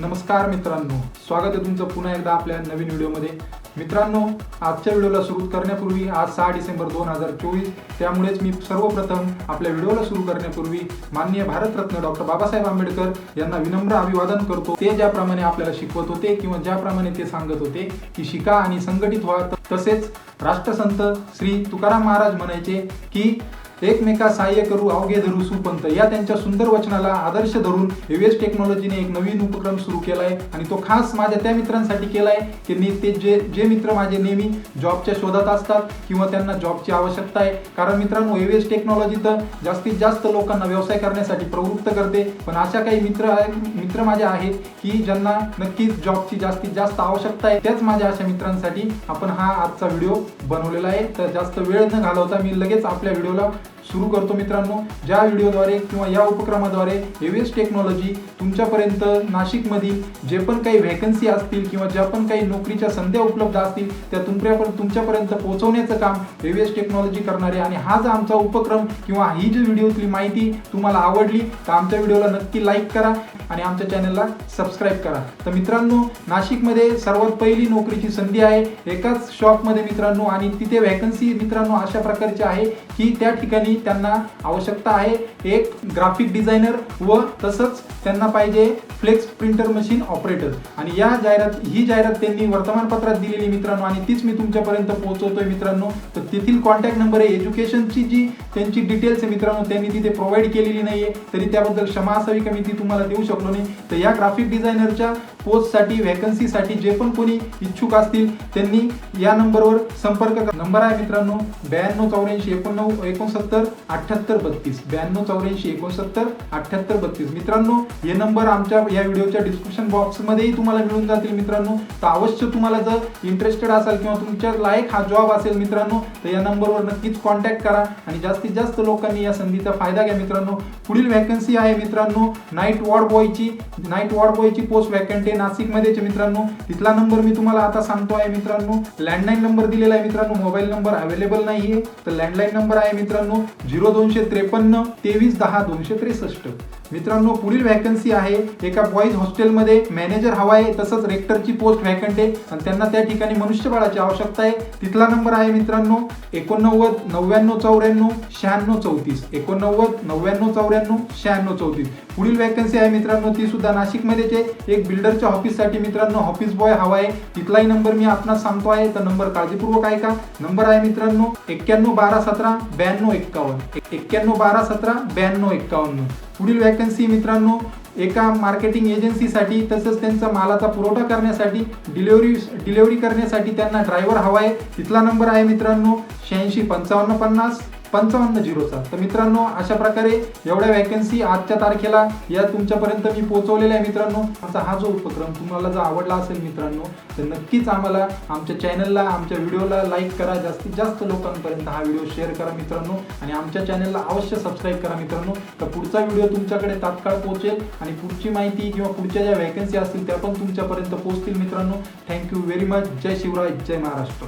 नमस्कार मित्रांनो. स्वागत आहे तुमचं पुन्हा एकदा आपल्या नवीन व्हिडिओमध्ये. मित्रांनो आजच्या व्हिडिओला सुरू करण्यापूर्वी आज सहा डिसेंबर दोन हजार चोवीस. त्यामुळेच मी सर्वप्रथम आपल्या व्हिडिओला सुरू करण्यापूर्वी माननीय भारतरत्न डॉक्टर बाबासाहेब आंबेडकर यांना विनम्र अभिवादन करतो. ते ज्याप्रमाणे आपल्याला शिकवत होते किंवा ज्याप्रमाणे ते सांगत होते की शिका आणि संघटित व्हा. तसेच राष्ट्रसंत श्री तुकाराम महाराज म्हणायचे की एकमेका सहाय्य करू अवघे धरू सुपंत. या त्यांच्या सुंदर वचनाला आदर्श धरून एव्हीएस टेक्नॉलॉजीने एक नवीन उपक्रम सुरू केलाय आणि तो खास माझ्या त्या मित्रांसाठी केलाय की मी ते जे जे मित्र माझे नेहमी जॉबच्या शोधात असतात किंवा त्यांना जॉबची आवश्यकता आहे. कारण मित्रांनो एव्हीएस टेक्नॉलॉजी तर जास्तीत जास्त लोकांना व्यवसाय करण्यासाठी प्रवृत्त करते. पण अशा काही मित्र आहे मित्र माझे आहेत की ज्यांना नक्कीच जॉबची जास्तीत जास्त आवश्यकता आहे. त्याच माझ्या अशा मित्रांसाठी आपण हा आजचा व्हिडिओ बनवलेला आहे. तर जास्त वेळ न घालवता मी लगेच आपल्या व्हिडिओला सुरू करतो मित्रांनो. ज्या व्हिडिओद्वारे किंवा या उपक्रमाद्वारे एव्हीएस टेक्नॉलॉजी तुमच्यापर्यंत नाशिकमधील जे पण काही व्हॅकन्सी असतील किंवा ज्या पण काही नोकरीच्या संध्या उपलब्ध असतील त्या तुमच्यापर्यंत तुमच्यापर्यंत पोहोचवण्याचं काम एव्हीएस टेक्नॉलॉजी करणारे. आणि हा जर आमचा उपक्रम किंवा ही जी व्हिडिओतली माहिती तुम्हाला आवडली तर आमच्या व्हिडिओला नक्की लाईक करा आणि आमच्या चॅनलला सबस्क्राईब करा. तर मित्रांनो नाशिकमध्ये सर्वात पहिली नोकरीची संधी आहे एकाच शॉपमध्ये मित्रांनो. आणि तिथे व्हॅकन्सी मित्रांनो अशा प्रकारची आहे की त्या ठिकाणी त्यांना आवश्यकता आहे. एक ग्राफिक डिझायनर व तसंच त्यांना पाहिजे फ्लेक्स प्रिंटर मशीन ऑपरेटर आणि या जाहिरात ही जाहिरात त्यांनी वर्तमानपत्रात दिलेली मित्रांनो. आणि तीच मी तुमच्यापर्यंत पोहोचवतोय मित्रांनो. तर तेथील कॉन्टॅक्ट नंबर आहे. एज्युकेशनची जी त्यांची डिटेल्स आहे मित्रांनो त्यांनी तिथे प्रोव्हाइड केलेली नाहीये. तरी त्याबद्दल क्षमा असावी का मी ती तुम्हाला देऊ शकलो नाही. तर या ग्राफिक डिझायनरच्या पोस्टसाठी व्हॅकन्सीसाठी जे पण कोणी इच्छुक असतील त्यांनी या नंबरवर संपर्क नंबर आहे मित्रांनो ब्याण्णव चौऱ्याऐंशी एकोणनव्वद एकोणसत्तर अठ्ठ्याहत्तर बत्तीस ब्याण्णव चौऱ्याऐंशी एकोणसत्तर अठ्ठ्याहत्तर बत्तीस. मित्रांनो हे नंबर आमच्या या व्हिडिओच्या डिस्क्रिप्शन बॉक्समध्येही तुम्हाला मिळून जातील मित्रांनो. तर अवश्य तुम्हाला जर इंटरेस्टेड असाल किंवा तुमच्या लायक हा जॉब असेल मित्रांनो तर या नंबरवर नक्कीच कॉन्टॅक्ट करा आणि जास्तीत जास्त लोकांनी या संधीचा फायदा घ्या मित्रांनो. पुढील व्हॅकन्सी आहे मित्रांनो नाईट वॉर्ड बॉयची नाईट वॉर्ड बॉयची पोस्ट व्हॅकंट आहे नाशिकमध्येचे मित्रांनो. तिथला नंबर मी तुम्हाला आता सांगतो आहे मित्रांनो. लँडलाईन नंबर दिलेला आहे मित्रांनो. मोबाईल नंबर अवेलेबल नाहीये तर लँडलाईन नंबर आहे मित्रांनो. झिरो दोनशे त्रेपन्न तेवीस दहा दोनशे त्रेसष्ट. मित्रांनो पुढील व्हॅकन्सी आहे. एका बॉईज हॉस्टेलमध्ये मॅनेजर हवा आहे तसंच रेक्टरची पोस्ट व्हॅकंट आहे. आणि त्यांना त्या ठिकाणी मनुष्यबळाची आवश्यकता आहे. तिथला नंबर आहे मित्रांनो एकोणनव्वद नव्याण्णव चौऱ्याण्णव शहाण्णव चौतीस. एकोणनव्वद नव्याण्णव चौऱ्याण्णव शहाण्णव चौतीस. पुढील व्हॅकन्सी आहे मित्रांनो ती सुद्धा नाशिकमध्येच आहे. एक बिल्डरच्या ऑफिससाठी मित्रांनो ऑफिस बॉय हवा आहे तिथलाही नंबर मी आपणास सांगतो आहे. तर नंबर काळजीपूर्वक आहे का नंबर आहे मित्रांनो एक्क्याण्णव बारा सतरा ब्याण्णव एक्कावन्न. एक्क्याण्णव बारा सतरा ब्याण्णव एक्कावन्न. पुढील वॅकन्सी मित्रांनो एका मार्केटिंग एजन्सीसाठी तसंच त्यांचा मालाचा पुरवठा करण्यासाठी डिलिव्हरी डिलिव्हरी करण्यासाठी त्यांना ड्रायव्हर हवा आहे. तिथला नंबर आहे मित्रांनो शहाऐंशी पंचावन्न पन्नास. पंचावन्न झिरोचा. तर मित्रांनो अशा प्रकारे एवढ्या वॅकन्सी आजच्या तारखेला या तुमच्यापर्यंत मी पोहोचवलेल्या आहे मित्रांनो. आमचा हा जो उपक्रम तुम्हाला जर आवडला असेल मित्रांनो तर नक्कीच आम्हाला आमच्या चॅनलला आमच्या व्हिडिओला लाईक करा. जास्तीत जास्त लोकांपर्यंत हा व्हिडिओ शेअर करा मित्रांनो. आणि आमच्या चॅनलला अवश्य सबस्क्राईब करा मित्रांनो. तर पुढचा व्हिडिओ तुमच्याकडे तात्काळ पोहोचेल. आणि पुढची माहिती किंवा पुढच्या ज्या वॅकन्सी असतील त्या पण तुमच्यापर्यंत पोहोचतील मित्रांनो. थँक्यू व्हेरी मच जय शिवराय. जय महाराष्ट्र.